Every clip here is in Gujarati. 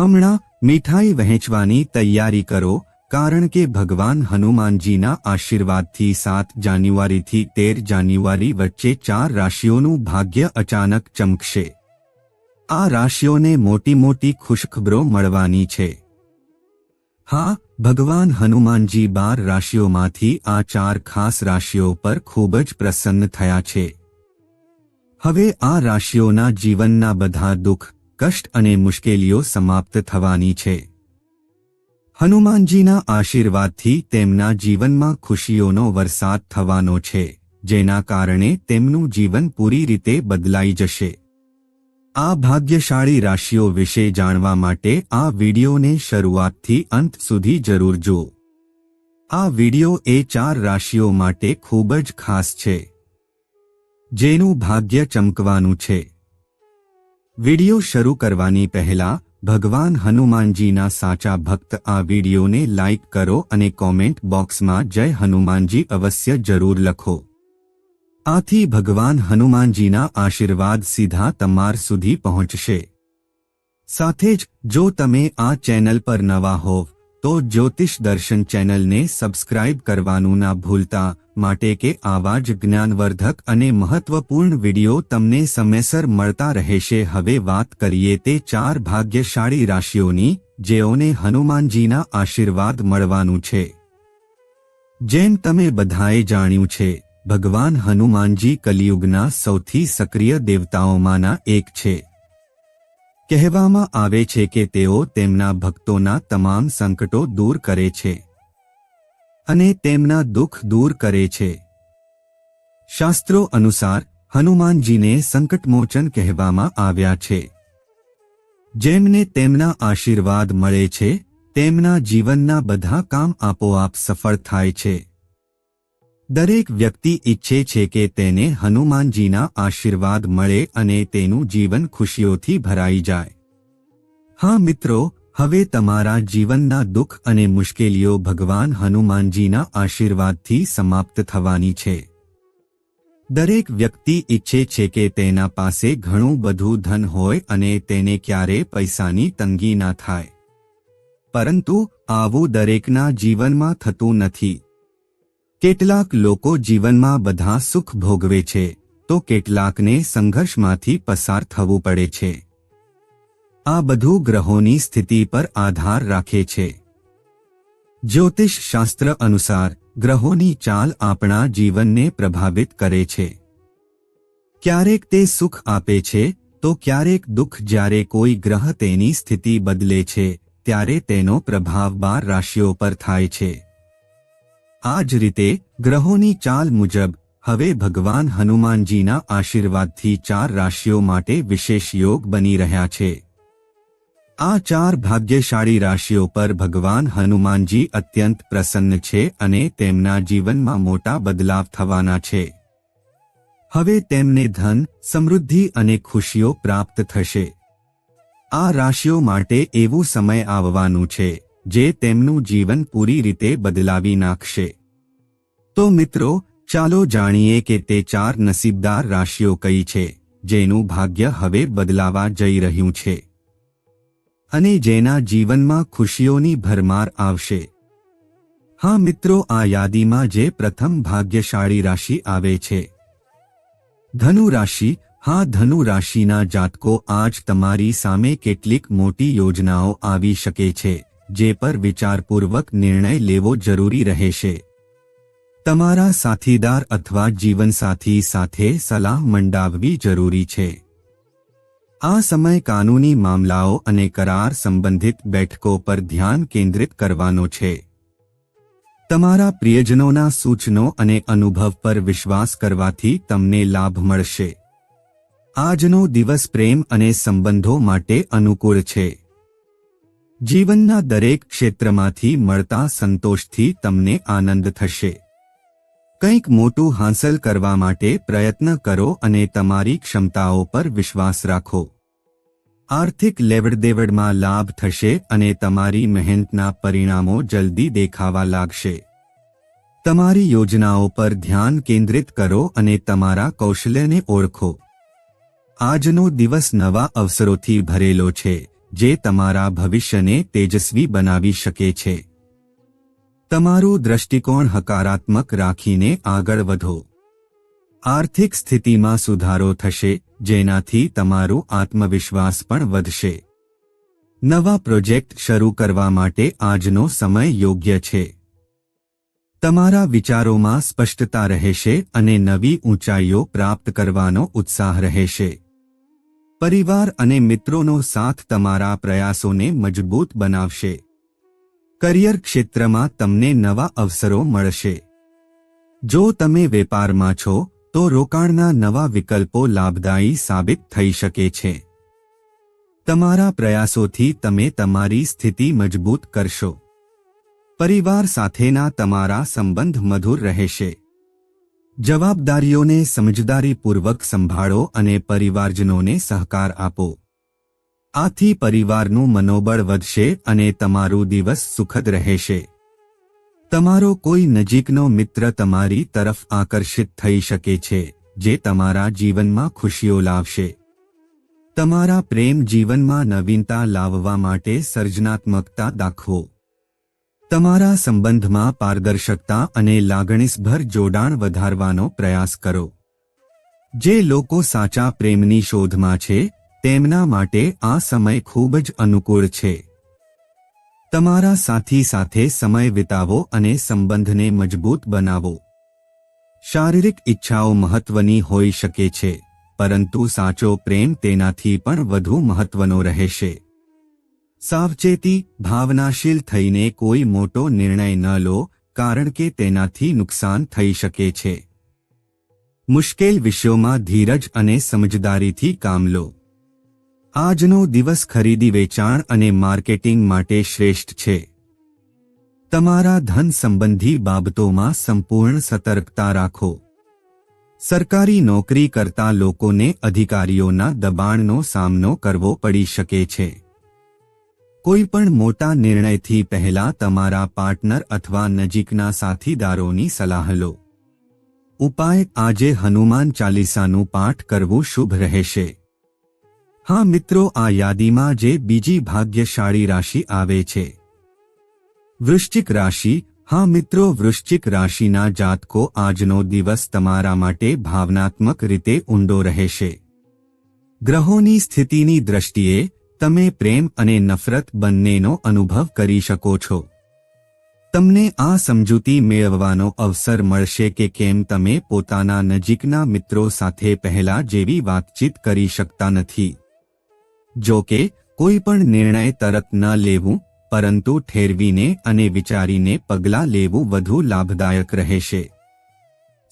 હમણાં મીઠાઈ વહેંચવાની તૈયારી કરો, કારણ કે ભગવાન હનુમાનજીના આશીર્વાદથી સાત જાન્યુઆરીથી તેર જાન્યુઆરી વચ્ચે ચાર રાશિઓનું ભાગ્ય અચાનક ચમકશે. આ રાશિઓને મોટી મોટી ખુશખબરો મળવાની છે. હા, ભગવાન હનુમાનજી બાર રાશિઓમાંથી આ ચાર ખાસ રાશિઓ પર ખૂબ જ પ્રસન્ન થયા છે. હવે આ રાશિઓના જીવનના બધા દુઃખ કષ્ટ અને મુશ્કેલીઓ સમાપ્ત થવાની છે. હનુમાનજીના આશીર્વાદથી તેમના જીવનમાં ખુશીઓનો વરસાદ થવાનો છે, જેના કારણે તેમનું જીવન પૂરી રીતે બદલાઈ જશે. આ ભાગ્યશાળી રાશિઓ વિશે જાણવા માટે આ વિડિયોને શરૂઆતથી અંત સુધી જરૂર જુઓ. આ વિડિયો એ ચાર રાશિઓ માટે ખૂબ જ ખાસ છે, જેનું ભાગ્ય ચમકવાનું છે. વિડિયો શરૂ કરવાની પહેલા ભગવાન હનુમાનજીના સાચા ભક્ત આ વિડિયોને લાઇક કરો અને કોમેન્ટ બોક્સમાં જય હનુમાનજી અવશ્ય જરૂર લખો. આથી ભગવાન હનુમાનજીના આશીર્વાદ સીધા તમાર સુધી પહોંચશે. સાથે જ, જો તમે આ ચેનલ પર નવા હોવ તો જ્યોતિષ દર્શન ચેનલને સબસ્ક્રાઇબ કરવાનું ના ભૂલતા, માટે કે આવા જ જ્ઞાનવર્ધક અને મહત્વપૂર્ણ વિડિયો તમને સમયસર મળતા રહેશે. હવે વાત કરીએ તે ચાર ભાગ્યશાળી રાશિઓની, જેઓને હનુમાનજીના આશીર્વાદ મળવાનું છે. જેમ તમે બધાએ જાણ્યું છે, ભગવાન હનુમાનજી કલિયુગના સૌથી સક્રિય દેવતાઓમાંના એક છે. કહેવામાં આવે છે કે તેઓ તેમના ભક્તોના તમામ સંકટો દૂર કરે છે અને તેમના દુઃખ દૂર કરે છે. શાસ્ત્રો અનુસાર, હનુમાનજીને સંકટમોચન કહેવામાં આવ્યા છે. જેમને તેમના આશીર્વાદ મળે છે, તેમના જીવનના બધા કામ આપોઆપ સફળ થાય છે. દરેક વ્યક્તિ ઈચ્છે છે કે તેને હનુમાનજીના આશીર્વાદ મળે અને તેનું જીવન ખુશીઓથી ભરાઈ જાય. હા મિત્રો, હવે તમારા જીવનના દુઃખ અને મુશ્કેલીઓ ભગવાન હનુમાનજીના આશીર્વાદથી સમાપ્ત થવાની છે. દરેક વ્યક્તિ ઈચ્છે છે કે તેના પાસે ઘણું બધું ધન હોય અને તેને ક્યારે પૈસાની તંગી ના થાય. પરંતુ આવું દરેકના જીવનમાં થતું નથી. કેટલાક લોકો જીવનમાં બધા સુખ ભોગવે છે, તો કેટલાકને સંઘર્ષમાંથી પસાર થવું પડે છે. આ બધું ગ્રહોની સ્થિતિ પર આધાર રાખે છે. જ્યોતિષ શાસ્ત્ર અનુસાર, ગ્રહોની ચાલ આપણા જીવનને પ્રભાવિત કરે છે. ક્યારેક તે સુખ આપે છે, તો ક્યારેક દુઃખ જ્યારે કોઈ ગ્રહ તેની સ્થિતિ બદલે છે, ત્યારે તેનો પ્રભાવ બાર રાશિઓ પર થાય છે. આ જ રીતે ગ્રહોની ચાલ મુજબ હવે ભગવાન હનુમાનજીના આશીર્વાદથી ચાર રાશિઓ માટે વિશેષ યોગ બની રહ્યા છે. આ ચાર ભાગ્યશાળી રાશિઓ પર ભગવાન હનુમાનજી અત્યંત પ્રસન્ન છે અને તેમના જીવનમાં મોટા બદલાવ થવાના છે. હવે તેમને ધન, સમૃદ્ધિ અને ખુશીઓ પ્રાપ્ત થશે. આ રાશિઓ માટે એવું સમય આવવાનું છે. જે તેમનું જીવન પૂરી રીતે બદલાવી નાખશે. તો મિત્રો, ચાલો જાણીએ કે તે ચાર નસીબદાર રાશિઓ કઈ છે, જેનું ભાગ્ય હવે બદલાવા જઈ રહ્યું છે. અને જેના જીવનમાં ખુશીઓની ભરમાર આવશે. હા મિત્રો, આ યાદીમાં જે પ્રથમ ભાગ્યશાળી રાશિ આવે છે. ધનુ રાશિ, હા ધનુ રાશિના જાતકો આજ તમારી સામે કેટલીક મોટી યોજનાઓ આવી શકે છે. જે પર વિચારપૂર્વક નિર્ણય લેવો જરૂરી રહેશે. તમારા સાથીદાર અથવા જીવનસાથી સાથે સલાહ મંડાવવી જરૂરી છે. આ સમય કાનૂની મામલાઓ અને કરાર સંબંધિત બેઠકો પર ધ્યાન કેન્દ્રિત કરવાનો છે. તમારા પ્રિયજનોના સૂચનો અને અનુભવ પર વિશ્વાસ કરવાથી તમને લાભ મળશે. આજનો દિવસ પ્રેમ અને સંબંધો માટે અનુકૂળ છે. જીવનના દરેક ક્ષેત્રમાંથી મળતા સંતોષથી તમને આનંદ થશે. કંઈક મોટું હાંસલ કરવા માટે પ્રયત્ન કરો અને તમારી ક્ષમતાઓ પર વિશ્વાસ રાખો. આર્થિક લેવડદેવડમાં લાભ થશે અને તમારી મહેનતના પરિણામો જલ્દી દેખાવા લાગશે. તમારી યોજનાઓ પર ધ્યાન કેન્દ્રિત કરો અને તમારા કૌશલ્યને ઓળખો. આજનો દિવસ નવા અવસરોથી ભરેલો છે. જે તમારા ભવિષ્યને તેજસ્વી બનાવી શકે છે. તમારું દ્રષ્ટિકોણ હકારાત્મક રાખીને આગળ વધો. આર્થિક સ્થિતિમાં સુધારો થશે, જેનાથી તમારું આત્મવિશ્વાસ પણ વધશે. નવા પ્રોજેક્ટ શરૂ કરવા માટે આજનો સમય યોગ્ય છે. તમારા વિચારોમાં સ્પષ્ટતા રહેશે અને નવી ઊંચાઈઓ પ્રાપ્ત કરવાનો ઉત્સાહ રહેશે. પરિવાર અને મિત્રોનો સાથ તમારા પ્રયાસોને મજબૂત બનાવશે. કરિયર ક્ષેત્રમાં તમને નવા અવસરો મળશે. જો તમે વેપારમાં છો, તો રોકાણના નવા વિકલ્પો લાભદાયી સાબિત થઈ શકે છે. તમારા પ્રયાસોથી તમે તમારી સ્થિતિ મજબૂત કરશો. પરિવાર સાથેના તમારા સંબંધ મધુર રહેશે. જવાબદારીઓને સમજદારીપૂર્વક સંભાળો અને પરિવારજનોને સહકાર આપો. આથી પરિવારનું મનોબળ વધશે અને તમારું દિવસ સુખદ રહેશે. તમારો કોઈ નજીકનો મિત્ર તમારી તરફ આકર્ષિત થઈ શકે છે, જે તમારા જીવનમાં ખુશીઓ લાવશે. તમારા પ્રેમ જીવનમાં નવીનતા લાવવા માટે સર્જનાત્મકતા દાખવો. તમારા સંબંધમાં પારદર્શકતા અને લાગણીસભર જોડાણ વધારવાનો પ્રયાસ કરો. જે લોકો સાચા પ્રેમની શોધમાં છે, તેમના માટે આ સમય ખૂબ જ અનુકૂળ છે. તમારા સાથી સાથે સમય વિતાવો અને સંબંધને મજબૂત બનાવો. શારીરિક ઈચ્છાઓ મહત્વની હોઈ શકે છે, પરંતુ સાચો પ્રેમ તેનાથી પણ વધુ મહત્વનો રહેશે. સાવચેતી, ભાવનાશીલ થઈને કોઈ મોટો નિર્ણય ન લો, કારણ કે તેનાથી નુકસાન થઈ શકે છે. મુશ્કેલ વિષયોમાં ધીરજ અને સમજદારીથી કામ લો. આજનો દિવસ ખરીદી વેચાણ અને માર્કેટિંગ માટે શ્રેષ્ઠ છે. તમારા ધન સંબંધી બાબતોમાં સંપૂર્ણ સતર્કતા રાખો. સરકારી નોકરી કરતા લોકોને અધિકારીઓના દબાણનો સામનો કરવો પડી શકે છે. કોઈ પણ મોટા નિર્ણયથી પહેલા તમારા પાર્ટનર અથવા નજીકના સાથીદારોની સલાહ લો. ઉપાય, આજે હનુમાન ચાલીસાનું પાઠ કરવું શુભ રહેશે. હા મિત્રો, આ યાદીમાં જે બીજી ભાગ્યશાળી રાશિ આવે છે. વૃશ્ચિક રાશિ, હા મિત્રો, વૃશ્ચિક રાશિના જાતકો આજનો દિવસ તમારા માટે ભાવનાત્મક રીતે ઊંડો રહેશે. ગ્રહોની સ્થિતિની દ્રષ્ટિએ તમે પ્રેમ અને નફરત બંનેનો અનુભવ કરી શકો છો. તમને આ સમજૂતી મેળવવાનો અવસર મળશે કે કેમ તમે પોતાના નજીકના મિત્રો સાથે પહેલા જેવી વાતચીત કરી શકતા નથી. જો કે, કોઈ પણ નિર્ણય તરત ન લેવું, પરંતુ ઠેરવીને અને વિચારીને પગલાં લેવું વધુ લાભદાયક રહેશે.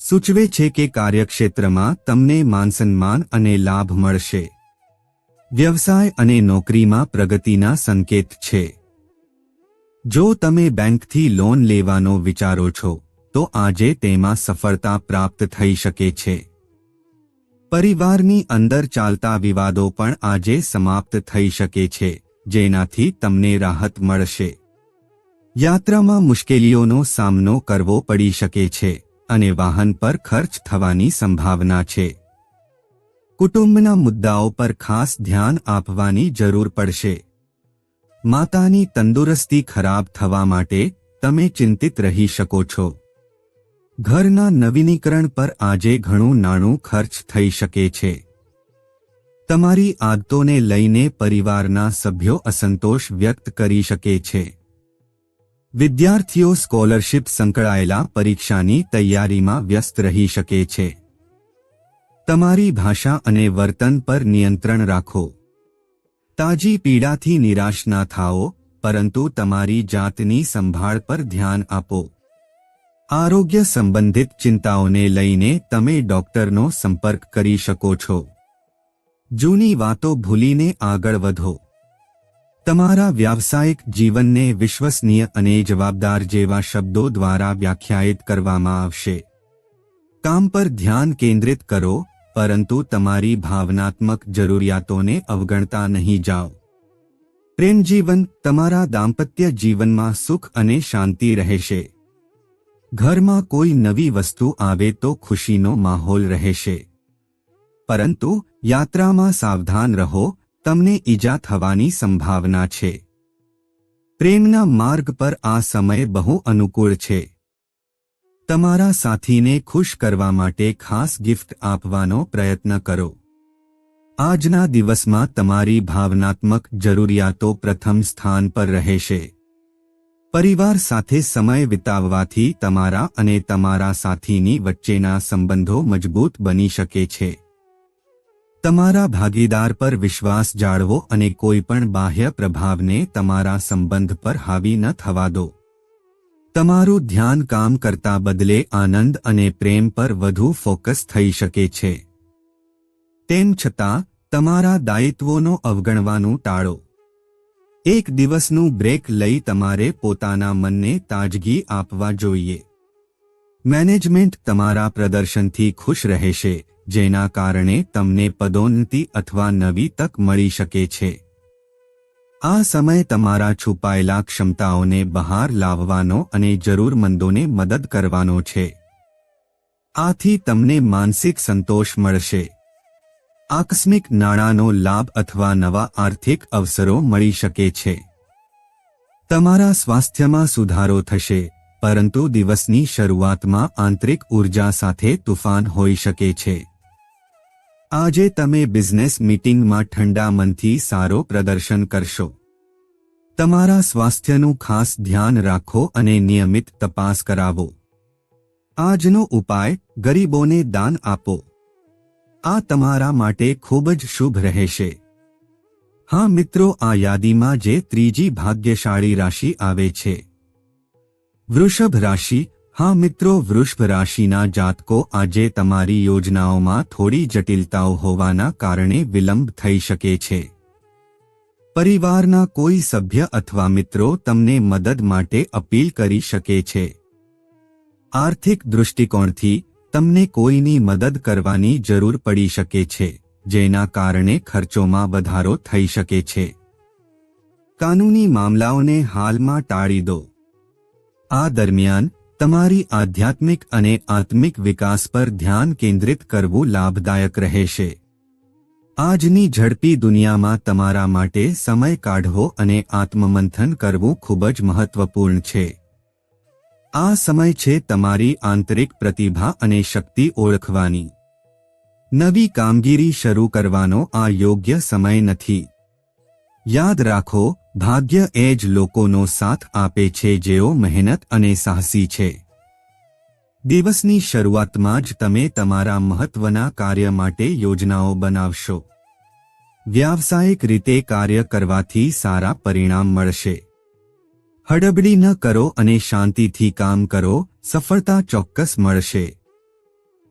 સૂચવે છે કે કાર્યક્ષેત્રમાં તમને માનસન્માન અને લાભ મળશે. વ્યવસાય અને નોકરીમાં પ્રગતિના સંકેત છે. જો તમે બેંકથી લોન લેવાનો વિચારો છો, તો આજે તેમાં સફળતા પ્રાપ્ત થઈ શકે છે. પરિવારની અંદર ચાલતા વિવાદો પણ આજે સમાપ્ત થઈ શકે છે, જેનાથી તમને રાહત મળશે. યાત્રામાં મુશ્કેલીઓનો સામનો કરવો પડી શકે છે, અને વાહન પર ખર્ચ થવાની સંભાવના છે. કુટુંબના મુદ્દાઓ પર ખાસ ધ્યાન આપવાની જરૂર પડશે. માતાની તંદુરસ્તી ખરાબ થવા માટે તમે ચિંતિત રહી શકો છો. ઘરના નવીનીકરણ પર આજે ઘણું નાણું ખર્ચ થઈ શકે છે. તમારી આદતોને લઈને પરિવારના સભ્યો અસંતોષ વ્યક્ત કરી શકે છે. વિદ્યાર્થીઓ સ્કોલરશિપ સંકળાયેલા પરીક્ષાની તૈયારીમાં વ્યસ્ત રહી શકે છે. તમારી ભાષા અને વર્તન પર નિયંત્રણ રાખો. તાજી પીડાથી નિરાશ ના થાઓ, પરંતુ તમારી જાતની સંભાળ પર ધ્યાન આપો. આરોગ્ય સંબંધિત ચિંતાઓને લઈને તમે ડોક્ટરનો સંપર્ક કરી શકો છો. જૂની વાતો ભૂલીને આગળ વધો. તમારા વ્યાવસાયિક જીવનને વિશ્વસનીય અને જવાબદાર જેવા શબ્દો દ્વારા વ્યાખ્યાયિત કરવામાં આવશે. કામ પર ધ્યાન કેન્દ્રિત કરો પરંતુ તમારી ભાવનાત્મક જરૂરિયાતોને અવગણતા નહીં જાઓ. પ્રેમ જીવન તમારા દાંપત્ય જીવનમાં સુખ અને શાંતિ રહેશે. ઘરમાં કોઈ નવી વસ્તુ આવે તો ખુશીનો માહોલ રહેશે. પરંતુ યાત્રામાં સાવધાન રહો, તમને ઈજા થવાની સંભાવના છે. પ્રેમના માર્ગ પર આ સમય બહુ અનુકૂળ છે. તમારા સાથીને ખુશ કરવા માટે ખાસ ગિફ્ટ આપવાનો પ્રયત્ન કરો. આજના દિવસમાં તમારી ભાવનાત્મક જરૂરિયાતો પ્રથમ સ્થાન પર રહેશે. પરિવાર સાથે સમય વિતાવવાથી તમારા અને તમારા સાથીની વચ્ચેના સંબંધો મજબૂત બની શકે છે. તમારા ભાગીદાર પર વિશ્વાસ જાળવો અને કોઈપણ બાહ્ય પ્રભાવને તમારા સંબંધ પર હાવી ન થવા દો. તમારું ધ્યાન કામ કરતા બદલે આનંદ અને પ્રેમ પર વધુ ફોકસ થઈ શકે છે. તેમ છતાં, તમારા દાયિત્વોનો અવગણવાનું ટાળો. એક દિવસનું બ્રેક લઈ તમારે પોતાના મનને તાજગી આપવા જોઈએ. મેનેજમેન્ટ તમારા પ્રદર્શનથી ખુશ રહેશે, જેના કારણે તમને પદોન્નતિ અથવા નવી તક મળી શકે છે. આ સમય તમારા છુપાયેલા ક્ષમતાઓને બહાર લાવવાનો અને જરૂરમંદોને મદદ કરવાનો છે. આથી તમને માનસિક સંતોષ મળશે. આકસ્મિક નાણાંનો લાભ અથવા નવા આર્થિક અવસરો મળી શકે છે. તમારા સ્વાસ્થ્યમાં સુધારો થશે, પરંતુ દિવસની શરૂઆતમાં આંતરિક ઊર્જા સાથે તુફાન હોઈ શકે છે. આજે તમે બિઝનેસ મીટિંગમાં ઠંડા મનથી સારો પ્રદર્શન કરશો. તમારા સ્વાસ્થ્યનું ખાસ ધ્યાન રાખો અને નિયમિત તપાસ કરાવો. આજનો ઉપાય, ગરીબોને દાન આપો. આ તમારા માટે ખૂબ જ શુભ રહેશે. હા મિત્રો, આ યાદીમાં જે ત્રીજી ભાગ્યશાળી રાશિ આવે છે. વૃષભ રાશિ હા મિત્રો, વૃષભ રાશિના જાતકો આજે તમારી યોજનાઓમાં થોડી જટિલતાઓ હોવાના કારણે વિલંબ થઈ શકે છે. પરિવારના કોઈ સભ્ય અથવા મિત્રો તમને મદદ માટે અપીલ કરી શકે છે. આર્થિક દૃષ્ટિકોણથી તમને કોઈની મદદ કરવાની જરૂર પડી શકે છે, જેના કારણે ખર્ચોમાં વધારો થઈ શકે છે. કાનૂની મામલાઓને હાલમાં ટાળી દો. આ દરમિયાન તમારી આધ્યાત્મિક અને આત્મિક વિકાસ પર ધ્યાન કેન્દ્રિત કરવું લાભદાયક રહેશે. આજની ઝડપી દુનિયામાં તમારા માટે સમય કાઢવો અને આત્મમંથન કરવું ખૂબ જ મહત્વપૂર્ણ છે. આ સમય છે તમારી આંતરિક પ્રતિભા અને શક્તિ ઓળખવાની. નવી કામગીરી શરૂ કરવાનો આ યોગ્ય સમય નથી. યાદ રાખો, ભાગ્ય એ જ લોકોનો સાથ આપે છે જેઓ મહેનત અને સાહસી છે. દિવસની શરૂઆતમાં જ તમે તમારા મહત્વના કાર્ય માટે યોજનાઓ બનાવશો. વ્યાવસાયિક રીતે કાર્ય કરવાથી સારા પરિણામ મળશે. હડબડી ન કરો અને શાંતિથી કામ કરો, સફળતા ચોક્કસ મળશે.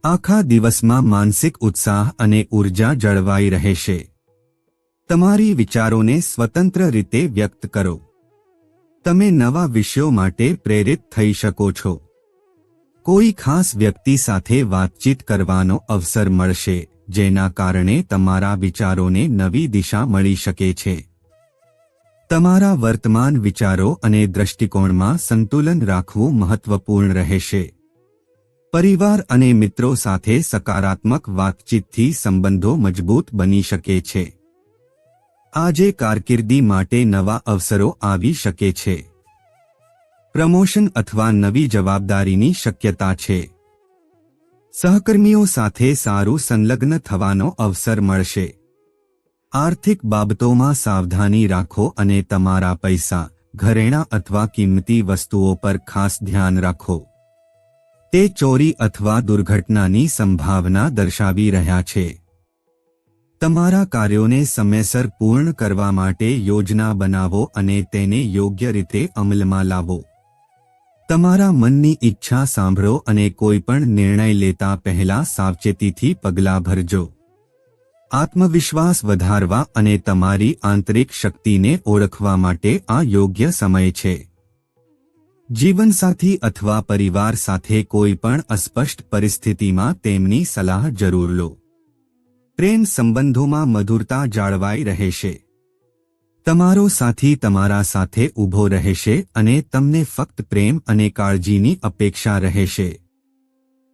આખા દિવસમાં માનસિક ઉત્સાહ અને ઊર્જા જળવાઈ રહેશે. તમારી વિચારોને સ્વતંત્ર રીતે વ્યક્ત કરો. તમે નવા વિષયો માટે પ્રેરિત થઈ શકો છો. કોઈ ખાસ વ્યક્તિ સાથે વાતચીત કરવાનો અવસર મળશે, જેના કારણે તમારા વિચારોને નવી દિશા મળી શકે છે. તમારા વર્તમાન વિચારો અને દ્રષ્ટિકોણમાં સંતુલન રાખવું મહત્વપૂર્ણ રહેશે. પરિવાર અને મિત્રો સાથે સકારાત્મક વાતચીતથી સંબંધો મજબૂત બની શકે છે. આજે કારકિર્દી માટે નવા અવસરો આવી શકે છે. પ્રમોશન અથવા નવી જવાબદારીની શક્યતા છે. સહકર્મીઓ સાથે સારું સંલગ્ન થવાનો અવસર મળશે. આર્થિક બાબતોમાં સાવધાની રાખો અને તમારા પૈસા, ઘરેણાં અથવા કિંમતી વસ્તુઓ પર ખાસ ધ્યાન રાખો. તે ચોરી અથવા દુર્ઘટનાની સંભાવના દર્શાવી રહ્યા છે. તમારા કાર્યોને સમયસર પૂર્ણ કરવા માટે યોજના બનાવો અને તેને યોગ્ય રીતે અમલમાં લાવો. તમારા મનની ઈચ્છા સાંભળો અને કોઈપણ નિર્ણય લેતા પહેલા સાવચેતીથી પગલાં ભરજો. આત્મવિશ્વાસ વધારવા અને તમારી આંતરિક શક્તિને ઓળખવા માટે આ યોગ્ય સમય છે. જીવનસાથી અથવા પરિવાર સાથે કોઈપણ અસ્પષ્ટ પરિસ્થિતિમાં તેમની સલાહ જરૂર લો. પ્રેમ સંબંધોમાં મધુરતા જાળવાઈ રહેશે. તમારો સાથી તમારા સાથે ઊભો રહેશે અને તમને ફક્ત પ્રેમ અને કાળજીની અપેક્ષા રહેશે.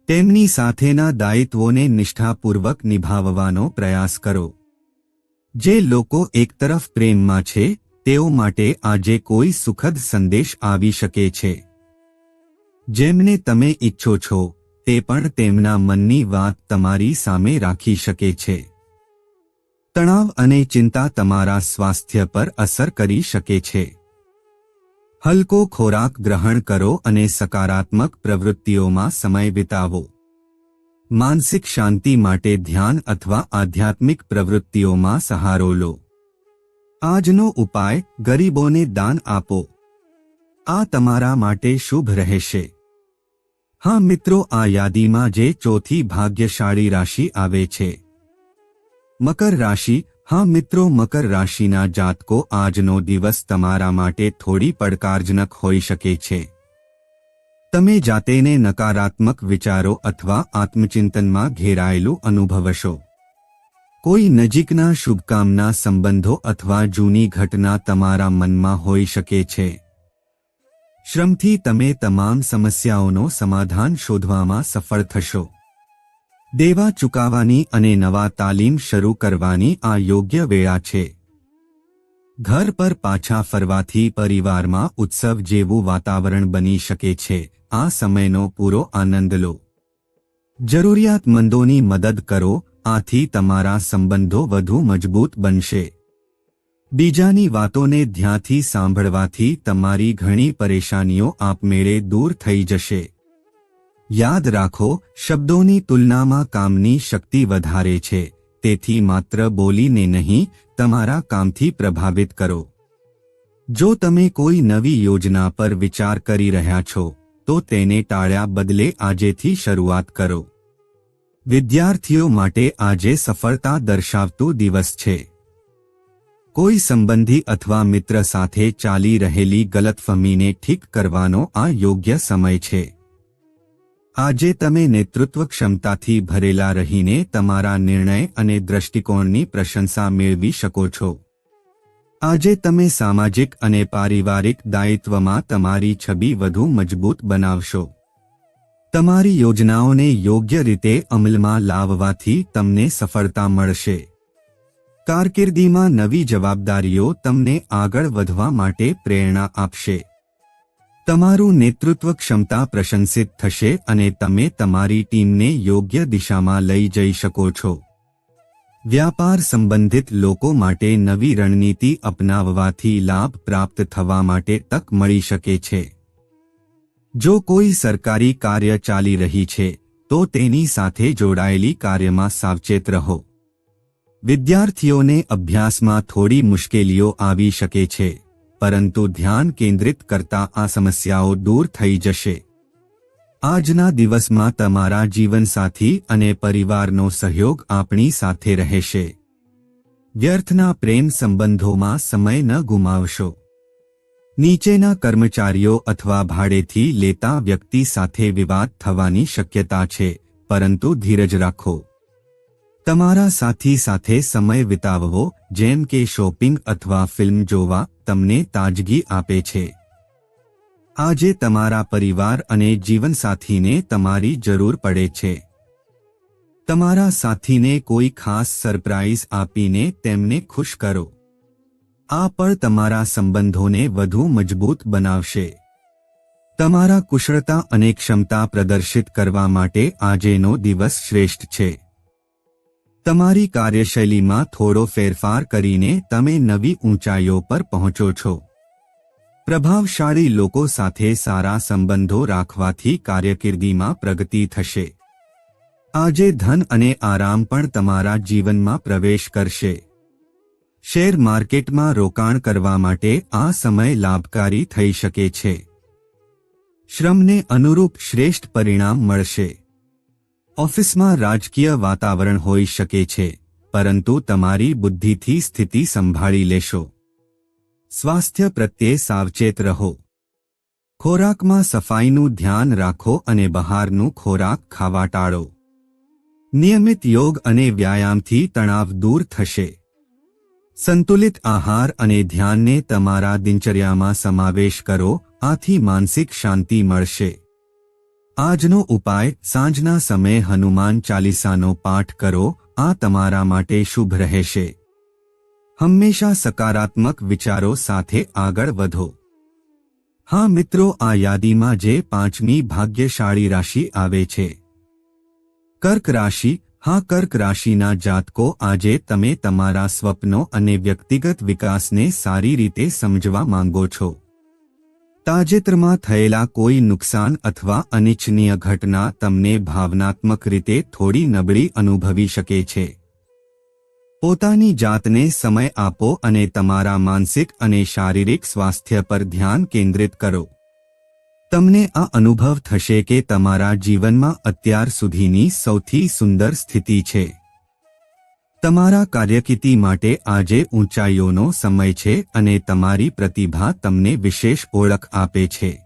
તેમની સાથેના દાયિત્વોને નિષ્ઠાપૂર્વક નિભાવવાનો પ્રયાસ કરો. જે લોકો એક તરફ પ્રેમમાં છે, તેઓ માટે આજે કોઈ સુખદ સંદેશ આવી શકે છે. જેમને તમે ઈચ્છો છો તે પણ તેમના મનની વાત તમારી સામે રાખી શકે છે. તણાવ અને ચિંતા તમારા સ્વાસ્થ્ય પર અસર કરી શકે છે. હલકો ખોરાક ગ્રહણ કરો અને સકારાત્મક પ્રવૃત્તિઓમાં સમય વિતાવો. માનસિક શાંતિ માટે ધ્યાન અથવા આધ્યાત્મિક પ્રવૃત્તિઓમાં સહારો લો. આજનો ઉપાય ગરીબોને દાન આપો. આ તમારા માટે શુભ રહેશે. હા મિત્રો, આ યાદીમાં જે ચોથી ભાગ્યશાળી રાશિ આવે છે. મકર રાશિ, હા મિત્રો, મકર રાશિના જાતકો આજનો દિવસ તમારા માટે થોડી પડકારજનક હોઈ શકે છે. તમે જાતેને નકારાત્મક વિચારો અથવા આત્મચિંતનમાં ઘેરાયેલું અનુભવશો. કોઈ નજીકના શુભકામના સંબંધો અથવા જૂની ઘટના તમારા મનમાં હોઈ શકે છે. શ્રમથી તમે તમામ સમસ્યાઓનો સમાધાન શોધવામાં સફળ થશો. દેવા ચૂકાવવાની અને નવા તાલીમ શરૂ કરવાની આ યોગ્ય વેળા છે. ઘર પર પાછા ફરવાથી પરિવારમાં ઉત્સવ જેવું વાતાવરણ બની શકે છે. આ સમયનો પૂરો આનંદ લો. જરૂરિયાતમંદોની મદદ કરો. આથી તમારા સંબંધો વધુ મજબૂત બનશે. બીજાની વાતોને ધ્યાનથી સાંભળવાથી તમારી ઘણી પરેશાનીઓ આપમેળે દૂર થઈ જશે. યાદ રાખો, શબ્દોની તુલનામાં કામની શક્તિ વધારે છે, તેથી માત્ર બોલીને નહીં, તમારા કામથી પ્રભાવિત કરો. જો તમે કોઈ નવી યોજના પર વિચાર કરી રહ્યા છો, તો તેને ટાળ્યા બદલે આજેથી શરૂઆત કરો. વિદ્યાર્થીઓ માટે આજે સફળતા દર્શાવતો દિવસ છે. કોઈ સંબંધી અથવા મિત્ર સાથે ચાલી રહેલી ગલતફહમીને ઠીક કરવાનો આ યોગ્ય સમય છે. આજે તમે નેતૃત્વ ક્ષમતાથી ભરેલા રહીને તમારા નિર્ણય અને દ્રષ્ટિકોણની પ્રશંસા મેળવી શકો છો. આજે તમે સામાજિક અને પારિવારિક દાયિત્વમાં તમારી છબી વધુ મજબૂત બનાવશો. તમારી યોજનાઓને યોગ્ય રીતે અમલમાં લાવવાથી તમને સફળતા મળશે. કારકિર્દીમાં નવી જવાબદારીઓ તમને આગળ વધવા માટે પ્રેરણા આપશે. તમારું નેતૃત્વ ક્ષમતા પ્રશંસિત થશે અને તમે તમારી ટીમને યોગ્ય દિશામાં લઈ જઈ શકો છો. વ્યાપાર સંબંધિત લોકો માટે નવી રણનીતિ અપનાવવાથી લાભ પ્રાપ્ત થવા માટે તક મળી શકે છે. જો કોઈ સરકારી કાર્ય ચાલી રહી છે, તો તેની સાથે જોડાયેલી કાર્યમાં સાવચેત રહો. વિદ્યાર્થીઓને અભ્યાસમાં થોડી મુશ્કેલીઓ આવી શકે છે, પરંતુ ધ્યાન કેન્દ્રિત કરતા આ સમસ્યાઓ દૂર થઈ જશે. આજના દિવસમાં તમારા જીવનસાથી અને પરિવારનો સહયોગ આપણી સાથે રહેશે. વ્યર્થના પ્રેમ સંબંધોમાં સમય ન ગુમાવશો. નીચેના કર્મચારીઓ અથવા ભાડેથી લેતા વ્યક્તિ સાથે વિવાદ થવાની શક્યતા છે, પરંતુ ધીરજ રાખો. તમારા સાથી સાથે સમય વિતાવવો, જેમ કે શોપિંગ અથવા ફિલ્મ જોવા, તમને તાજગી આપે છે. આજે તમારા પરિવાર અને જીવનસાથીને તમારી જરૂર પડે છે. તમારા સાથીને કોઈ ખાસ સરપ્રાઇઝ આપીને તેમને ખુશ કરો. આ પણ તમારા સંબંધોને વધુ મજબૂત બનાવશે. તમારા કુશળતા અને ક્ષમતા પ્રદર્શિત કરવા માટે આજેનો દિવસ શ્રેષ્ઠ છે. તમારી કાર્યશૈલીમાં થોડો ફેરફાર કરીને તમે નવી ઊંચાઈઓ પર પહોંચો છો. પ્રભાવશાળી લોકો સાથે સારા સંબંધો રાખવાથી કાર્યકિર્દીમાં પ્રગતિ થશે. આજે ધન અને આરામ પણ તમારા જીવનમાં પ્રવેશ કરશે. શેર માર્કેટમાં રોકાણ કરવા માટે આ સમય લાભકારી થઈ શકે છે. શ્રમને અનુરૂપ શ્રેષ્ઠ પરિણામ મળશે. ઓફિસમાં રાજકીય વાતાવરણ હોઈ શકે છે, પરંતુ તમારી બુદ્ધિથી સ્થિતિ સંભાળી લેશો. સ્વાસ્થ્ય પ્રત્યે સાવચેત રહો. ખોરાકમાં સફાઈનું ધ્યાન રાખો અને બહારનું ખોરાક ખાવા ટાળો. નિયમિત યોગ અને વ્યાયામથી તણાવ દૂર થશે. સંતુલિત આહાર અને ધ્યાનને તમારા દિનચર્યામાં સમાવેશ કરો, આથી માનસિક શાંતિ મળશે. આજનો ઉપાય સાંજના સમયે હનુમાન ચાલીસાનો પાઠ કરો, આ તમારા માટે શુભ રહેશે. હંમેશા સકારાત્મક વિચારો સાથે આગળ વધો. હા મિત્રો, આ યાદીમાં જે પાંચમી ભાગ્યશાળી રાશિ આવે છે. કર્ક રાશિ, હા કર્ક રાશિના જાતકો આજે તમે તમારા સ્વપ્નો અને વ્યક્તિગત વિકાસને સારી રીતે સમજવા માંગો છો. તાજેતરમાં થયેલા કોઈ નુકસાન અથવા અનિચ્છનીય ઘટના તમને ભાવનાત્મક રીતે થોડી નબળી અનુભવી શકે છે. પોતાની જાતને સમય આપો અને તમારા માનસિક અને શારીરિક સ્વાસ્થ્ય પર ધ્યાન કેન્દ્રિત કરો. તમને આ અનુભવ થશે કે તમારા જીવનમાં અત્યાર સુધીની સૌથી સુંદર સ્થિતિ છે. તમારા કાર્યકિતિ માટે આજે ઊંચાઈઓનો સમય છે અને તમારી પ્રતિભા તમને વિશેષ ઓળખ આપે છે.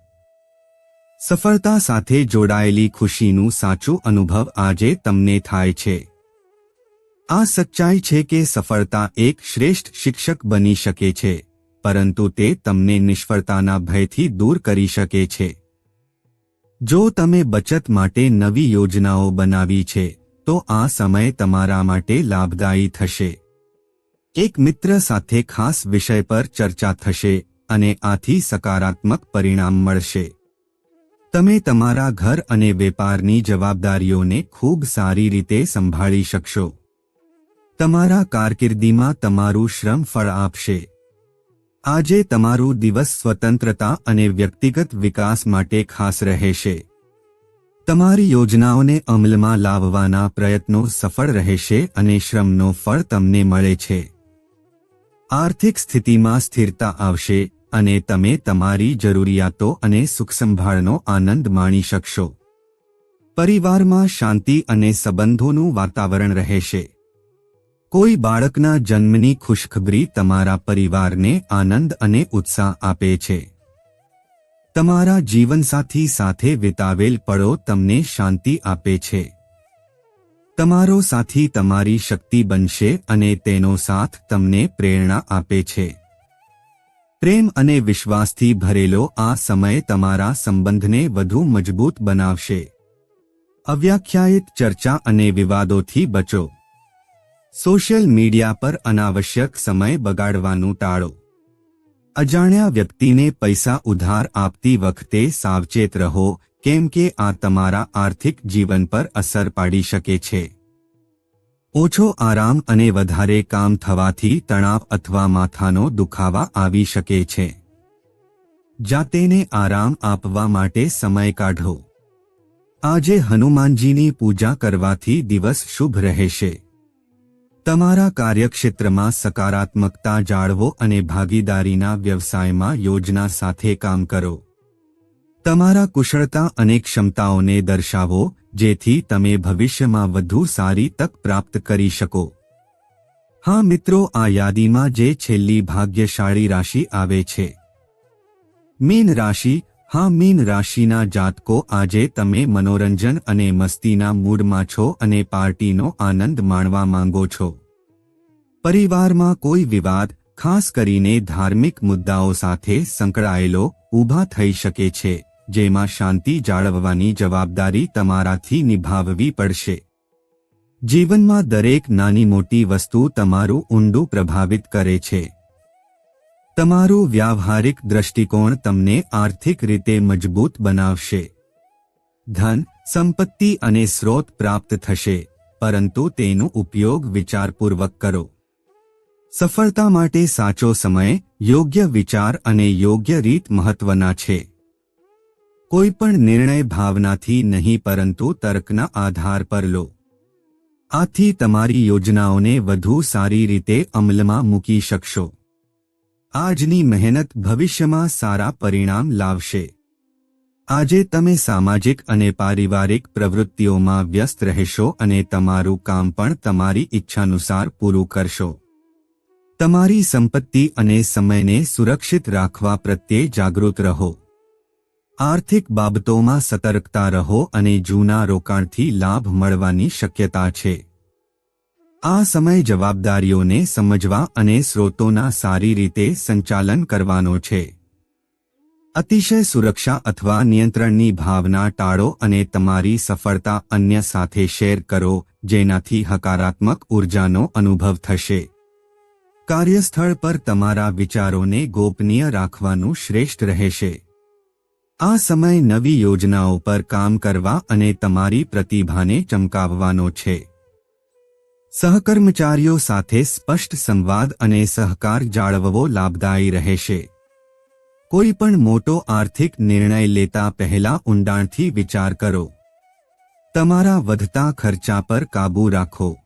સફળતા સાથે જોડાયેલી ખુશીનું સાચું અનુભવ આજે તમને થાય છે. આ સચ્ચાઈ છે કે સફળતા એક શ્રેષ્ઠ શિક્ષક બની શકે છે, પરંતુ તે તમને નિષ્ફળતાના ભયથી દૂર કરી શકે છે. જો તમે બચત માટે નવી યોજનાઓ બનાવી છે તો આ સમય તમારા માટે લાભદાયી થશે. એક મિત્ર સાથે ખાસ વિષય પર ચર્ચા થશે અને આથી સકારાત્મક પરિણામ મળશે. તમે તમારા ઘર અને વેપારની જવાબદારીઓને ખૂબ સારી રીતે સંભાળી શકશો. તમારા કારકિર્દીમાં તમારું શ્રમ ફળ આપશે. આજે તમારું દિવસ સ્વતંત્રતા અને વ્યક્તિગત વિકાસ માટે ખાસ રહેશે. તમારી યોજનાઓને અમલમાં લાવવાના પ્રયત્નો સફળ રહેશે અને શ્રમનો ફળ તમને મળે છે. આર્થિક સ્થિતિમાં સ્થિરતા આવશે અને તમે તમારી જરૂરિયાતો અને સુખસંભાળનો આનંદ માણી શકશો. પરિવારમાં શાંતિ અને સંબંધોનું વાતાવરણ રહેશે. કોઈ બાળકના જન્મની ખુશખબરી તમારા પરિવારને આનંદ અને ઉત્સાહ આપે છે. તમારા જીવનસાથી સાથે વિતાવેલ પળો તમને શાંતિ આપે છે. તમારો સાથી તમારી શક્તિ બનશે અને તેનો સાથ તમને પ્રેરણા આપે છે. પ્રેમ અને વિશ્વાસથી ભરેલો આ સમય તમારા સંબંધને વધુ મજબૂત બનાવશે. અવ્યાખ્યાયિત ચર્ચા અને વિવાદોથી બચો. સોશિયલ મીડિયા પર અનાવશ્યક સમય બગાડવાનું ટાળો. અજાણ્યા વ્યક્તિને પૈસા ઉધાર આપતી વખતે સાવચેત રહો, કેમ કે આ તમારા આર્થિક જીવન પર અસર પાડી શકે છે. ઓછો આરામ અને વધારે કામ થવાથી તણાવ અથવા માથાનો દુખાવા આવી શકે છે. જાતેને આરામ આપવા માટે સમય કાઢો. આજે હનુમાનજીની પૂજા કરવાથી દિવસ શુભ રહેશે. તમારા કાર્યક્ષેત્રમાં સકારાત્મકતા જાળવો અને ભાગીદારીના વ્યવસાયમાં યોજના સાથે કામ કરો. તમારા કુશળતા અને ક્ષમતાઓને દર્શાવો, જેથી તમે ભવિષ્યમાં વધુ સારી તક પ્રાપ્ત કરી શકો. હા મિત્રો, આ યાદીમાં જે છેલ્લી ભાગ્યશાળી રાશિ આવે છે. મીન રાશિ હા, મીન રાશિના જાતકો, આજે તમે મનોરંજન અને મસ્તીના મૂડમાં છો અને પાર્ટીનો આનંદ માણવા માંગો છો. પરિવારમાં કોઈ વિવાદ, ખાસ કરીને ધાર્મિક મુદ્દાઓ સાથે સંકળાયેલો, ઊભા થઈ શકે છે, જેમાં શાંતિ જાળવવાની જવાબદારી તમારાથી નિભાવવી પડશે. જીવનમાં દરેક નાની મોટી વસ્તુ તમારું ઊંડું પ્રભાવિત કરે છે. તમારું વ્યાવહારિક દ્રષ્ટિકોણ તમને આર્થિક રીતે મજબૂત બનાવશે. ધન, સંપત્તિ અને સ્રોત પ્રાપ્ત થશે, પરંતુ તેનો ઉપયોગ વિચારપૂર્વક કરો. સફળતા માટે સાચો સમય, યોગ્ય વિચાર અને યોગ્ય રીત મહત્વના છે. કોઈ પણ નિર્ણય ભાવનાથી નહીં પરંતુ તર્કના આધાર પર લો. આથી તમારી યોજનાઓને વધુ સારી રીતે અમલમાં મૂકી શકશો. આજની મહેનત ભવિષ્યમાં સારા પરિણામ લાવશે. આજે તમે સામાજિક અને પારિવારિક પ્રવૃત્તિઓમાં વ્યસ્ત રહેશો અને તમારું કામ પણ તમારી ઈચ્છાનુસાર પૂરું કરશો. તમારી સંપત્તિ અને સમયને સુરક્ષિત રાખવા પ્રત્યે જાગૃત રહો. આર્થિક બાબતોમાં સતર્કતા રહો અને જૂના રોકાણથી લાભ મળવાની શક્યતા છે. આ સમય જવાબદારીઓને સમજવા અને સ્રોતોના સારી રીતે સંચાલન કરવાનો છે. અતિશય સુરક્ષા અથવા નિયંત્રણની ભાવના ટાળો અને તમારી સફળતા અન્ય સાથે શેર કરો, જેનાથી હકારાત્મક ઉર્જાનો અનુભવ થશે. કાર્યસ્થળ પર તમારા વિચારોને ગોપનીય રાખવાનું શ્રેષ્ઠ રહેશે. આ સમય નવી યોજનાઓ પર કામ કરવા અને તમારી પ્રતિભાને ચમકાવવાનો છે. સહકર્મચારીઓ સાથે સ્પષ્ટ સંવાદ અને સહકાર જાળવવો લાભદાયી રહેશે. કોઈ પણ મોટો આર્થિક નિર્ણય લેતા પહેલા ઊંડાણથી વિચાર કરો. તમારા વધતા ખર્ચા પર કાબૂ રાખો.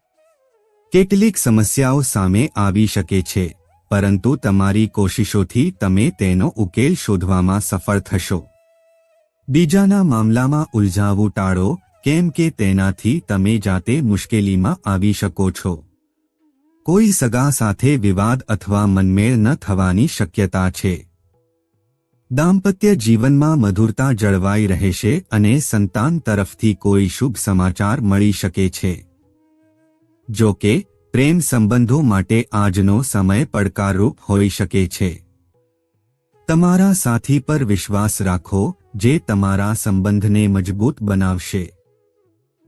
કેટલીક સમસ્યાઓ સામે આવી શકે છે, પરંતુ તમારી કોશિશોથી તમે તેનો ઉકેલ શોધવામાં સફળ થશો. બીજાના મામલામાં ઉલઝાવું ટાળો કેમ કે તેનાથી તમે જાતે મુશ્કેલીમાં આવી શકો છો. કોઈ સગા સાથે વિવાદ અથવા મનમેળ ન થવાની શક્યતા છે. દાંપત્ય જીવનમાં મધુરતા જળવાઈ રહેશે અને સંતાન તરફથી કોઈ શુભ સમાચાર મળી શકે છે. જો કે, પ્રેમ સંબંધો માટે આજનો સમય પડકારરૂપ હોઈ શકે છે. તમારા સાથી પર વિશ્વાસ રાખો, જે તમારા સંબંધને મજબૂત બનાવશે.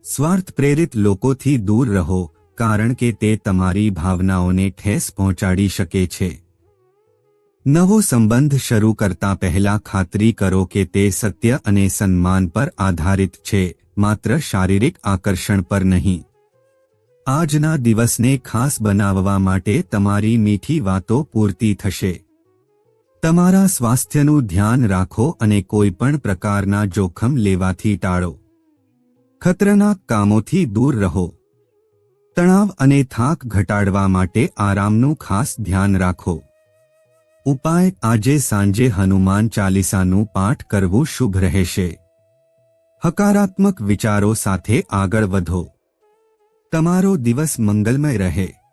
સ્વાર્થ પ્રેરિત લોકોથી દૂર રહો, કારણ કે તે તમારી ભાવનાઓને ઠેસ પહોંચાડી શકે છે. નવો સંબંધ શરૂ કરતા પહેલા ખાતરી કરો કે તે સત્ય અને સન્માન પર આધારિત છે, માત્ર શારીરિક આકર્ષણ પર નહીં. આજના દિવસને ખાસ બનાવવા માટે તમારી મીઠી વાતો પૂરતી થશે. તમારા સ્વાસ્થ્યનું ધ્યાન રાખો અને કોઈપણ પ્રકારના જોખમ લેવાથી ટાળો. ખતરનાક કામોથી દૂર રહો. તણાવ અને થાક ઘટાડવા માટે આરામનું ખાસ ધ્યાન રાખો. ઉપાય આજે સાંજે હનુમાન ચાલીસાનું પાઠ કરવું શુભ રહેશે. હકારાત્મક વિચારો સાથે આગળ વધો. તમારો દિવસ મંગલમય રહે.